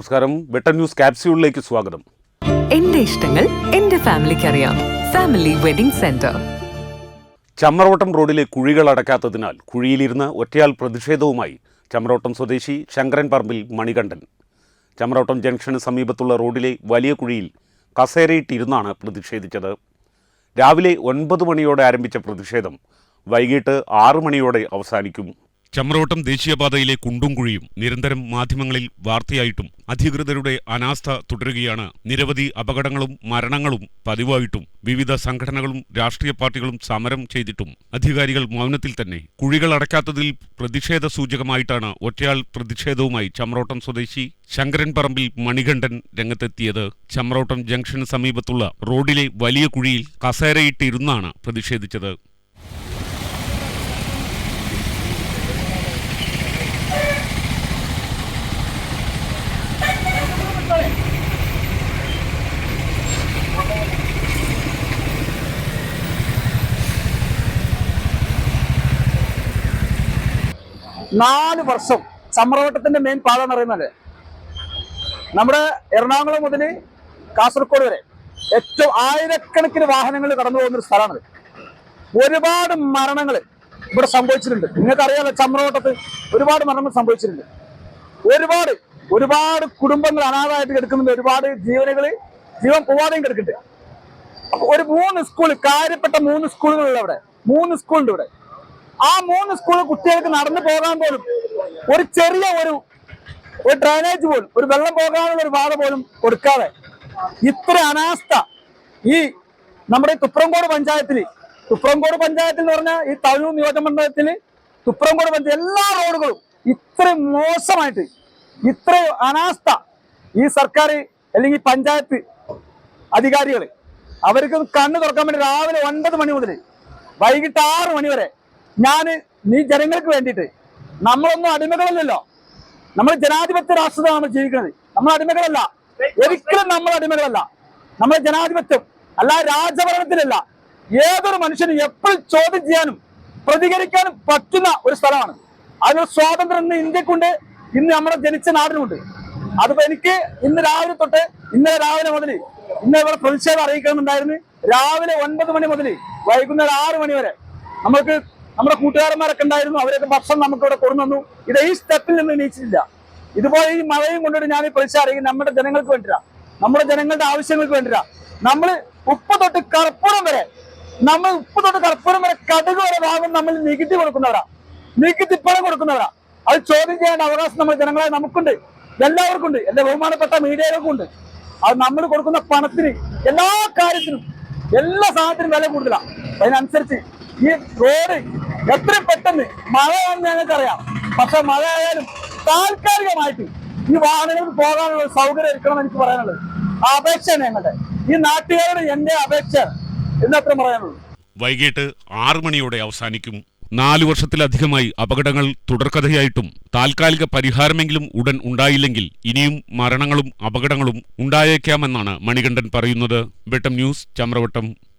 നമസ്കാരം. Better news ക്യാപ്സ്യൂളിലേക്ക് സ്വാഗതം. എന്റെ ഇഷ്ടങ്ങൾ എന്റെ ഫാമിലിക്ക് അറിയാം. Family wedding centre. ചമ്മറോട്ടം റോഡിലെ കുഴികൾ അടക്കാത്തതിനാൽ കുഴിയിലിരുന്ന് ഒറ്റയാൾ പ്രതിഷേധവുമായി ചമ്മറോട്ടം സ്വദേശി ശങ്കരൻ പറമ്പിൽ മണികണ്ഠൻ. ചമ്മറോട്ടം ജംഗ്ഷന് സമീപത്തുള്ള റോഡിലെ വലിയ കുഴിയിൽ കസേരയിട്ടിരുന്നാണ് പ്രതിഷേധിച്ചത്. രാവിലെ ഒൻപത് മണിയോടെ ആരംഭിച്ച പ്രതിഷേധം വൈകിട്ട് ആറു മണിയോടെ അവസാനിക്കും. ചമ്രവട്ടം ദേശീയപാതയിലെ കുണ്ടും കുഴിയും നിരന്തരം മാധ്യമങ്ങളിൽ വാർത്തയായിട്ടും അധികൃതരുടെ അനാസ്ഥ തുടരുകയാണ്. നിരവധി അപകടങ്ങളും മരണങ്ങളും പതിവായിട്ടും വിവിധ സംഘടനകളും രാഷ്ട്രീയ പാർട്ടികളും സമരം ചെയ്തിട്ടും അധികാരികൾ മൗനത്തിൽ തന്നെ കുഴികൾ അടയ്ക്കാത്തതിൽ പ്രതിഷേധ സൂചകമായിട്ടാണ് ഒറ്റയാൾ പ്രതിഷേധവുമായി ചമ്രോട്ടം സ്വദേശി ശങ്കരൻ പറമ്പിൽ മണികണ്ഠൻ രംഗത്തെത്തിയത്. ചമ്രോട്ടം ജംഗ്ഷന് സമീപത്തുള്ള റോഡിലെ വലിയ കുഴിയിൽ കസേരയിട്ടിരുന്നാണ് പ്രതിഷേധിച്ചത്. നാല് വർഷം ചമ്രവട്ടത്തിന്റെ മെയിൻ പാത എന്ന് പറയുന്നത് നമ്മുടെ എറണാകുളം മുതൽ കാസർഗോഡ് വരെ ഏറ്റവും ആയിരക്കണക്കിന് വാഹനങ്ങൾ കടന്നു പോകുന്ന ഒരു സ്ഥലമാണ് ഒരുപാട് മരണങ്ങൾ ഇവിടെ സംഭവിച്ചിട്ടുണ്ട്. നിങ്ങൾക്ക് നിങ്ങൾക്കറിയാലോ ചമ്രവട്ടത്ത് ഒരുപാട് മരണങ്ങൾ സംഭവിച്ചിട്ടുണ്ട്. ഒരുപാട് ഒരുപാട് കുടുംബങ്ങൾ അനാഥമായിട്ട് കിടക്കുന്നുണ്ട്. ഒരുപാട് ജീവനുകൾ ജീവൻ പോവാതെയും കിടക്കുന്നുണ്ട്. ഒരു മൂന്ന് സ്കൂൾ കാര്യപ്പെട്ട മൂന്ന് സ്കൂളുകളുണ്ട് അവിടെ. മൂന്ന് സ്കൂളുണ്ട് ഇവിടെ. ആ മൂന്ന് സ്കൂൾ കുട്ടികൾക്ക് നടന്നു പോകാൻ പോലും ഒരു ചെറിയ ഒരു ഒരു ഡ്രൈനേജ് പോലും ഒരു വെള്ളം പോകാനുള്ള ഒരു പാത പോലും കൊടുക്കാതെ ഇത്ര അനാസ്ഥ ഈ നമ്മുടെ തുപ്രംകോട് പഞ്ചായത്തിൽ തുപ്രംകോട് പഞ്ചായത്തിൽ എന്ന് പറഞ്ഞാൽ ഈ തഴൂർ നിയോജകമണ്ഡലത്തിൽ തുപ്രംകോട് പഞ്ചായത്ത് എല്ലാ റോഡുകളും ഇത്രയും മോശമായിട്ട് ഇത്രയും അനാസ്ഥ ഈ സർക്കാർ അല്ലെങ്കിൽ പഞ്ചായത്ത് അധികാരികൾ അവർക്ക് കണ്ണു തുറക്കാൻ വേണ്ടി രാവിലെ ഒൻപത് മണി മുതൽ വൈകിട്ട് ആറ് മണി വരെ ഞാൻ നീ ജനങ്ങൾക്ക് വേണ്ടിയിട്ട് നമ്മളൊന്നും അടിമകളല്ലല്ലോ നമ്മൾ ജനാധിപത്യ രാഷ്ട്രമാണ് നമ്മൾ ജീവിക്കുന്നത്. നമ്മൾ അടിമകളല്ല. ഒരിക്കലും നമ്മൾ അടിമകളല്ല. നമ്മൾ ജനാധിപത്യം അല്ല രാജഭരണത്തിലല്ല. ഏതൊരു മനുഷ്യനും എപ്പോഴും ചോദ്യം ചെയ്യാനും പ്രതികരിക്കാനും പറ്റുന്ന ഒരു സ്ഥലമാണ്. അതിന് സ്വാതന്ത്ര്യം ഇന്ന് ഇന്ത്യക്കുണ്ട്. ഇന്ന് നമ്മുടെ ജനിച്ച നാടിനുണ്ട് അതിപ്പോ എനിക്ക് ഇന്ന് രാവിലെ തൊട്ട് ഇന്നലെ രാവിലെ മുതൽ ഇന്ന് ഇവിടെ പ്രതിഷേധം അറിയിക്കണമെന്നുണ്ടായിരുന്നു. രാവിലെ ഒൻപത് മണി മുതൽ വൈകുന്നേരം ആറ് മണി വരെ. നമ്മൾക്ക് നമ്മുടെ കൂട്ടുകാരന്മാരൊക്കെ ഉണ്ടായിരുന്നു അവരൊക്കെ ഭക്ഷണം നമുക്ക് ഇവിടെ കൊണ്ടുവന്നു. ഇത് ഈ സ്റ്റെപ്പിൽ നിന്ന് എണീച്ചിട്ടില്ല ഇതുപോലെ ഈ മഴയും കൊണ്ടിട്ട് ഞാൻ ഈ അറിയിക്കും. നമ്മുടെ ജനങ്ങൾക്ക് വേണ്ടിരാ നമ്മുടെ ജനങ്ങളുടെ ആവശ്യങ്ങൾക്ക് വേണ്ടിരാ നമ്മൾ ഉപ്പ് തൊട്ട് കർപ്പൂരം വരെ നമ്മൾ ഉപ്പ് തൊട്ട് കർപ്പൂരം വരെ കടുക് വരെ ഭാഗം നമ്മൾ നികുതി കൊടുക്കുന്നവരാ. നികുതി പണം കൊടുക്കുന്നവരാ. അത് ചോദ്യം ചെയ്യേണ്ട അവകാശം നമ്മൾ ജനങ്ങളെ നമുക്കുണ്ട്. എല്ലാവർക്കും ഉണ്ട്. എന്റെ ബഹുമാനപ്പെട്ട മീഡിയകൾക്കും ഉണ്ട്. അത് നമ്മൾ കൊടുക്കുന്ന പണത്തിന് എല്ലാ കാര്യത്തിനും എല്ലാ സാധനത്തിനും വില കൂടുതലാണ് അതിനനുസരിച്ച് ഈ റോഡ് എത്രയും പെട്ടെന്ന് മഴ വന്ന് ഞങ്ങൾക്കറിയാം. പക്ഷെ മഴ ആയാലും താൽക്കാലികമായിട്ട് ഈ വാഹനങ്ങൾക്ക് പോകാനുള്ള സൗകര്യം എടുക്കണം എനിക്ക് പറയാനുള്ളത്. ആ അപേക്ഷയാണ് ഞങ്ങളുടെ. ഈ നാട്ടുകാരുടെ എന്റെ അപേക്ഷ എന്നത്ര പറയാനുള്ളൂ. വൈകിട്ട് ആറു മണിയോടെ അവസാനിക്കും. നാലു വർഷത്തിലധികമായി അപകടങ്ങൾ തുടർക്കഥയായിട്ടും താൽക്കാലിക പരിഹാരമെങ്കിലും ഉടൻ ഉണ്ടായില്ലെങ്കിൽ ഇനിയും മരണങ്ങളും അപകടങ്ങളും ഉണ്ടായേക്കാമെന്നാണ് മണികണ്ഠൻ പറയുന്നത്. വെട്ടം ന്യൂസ് ചമ്രവട്ടം.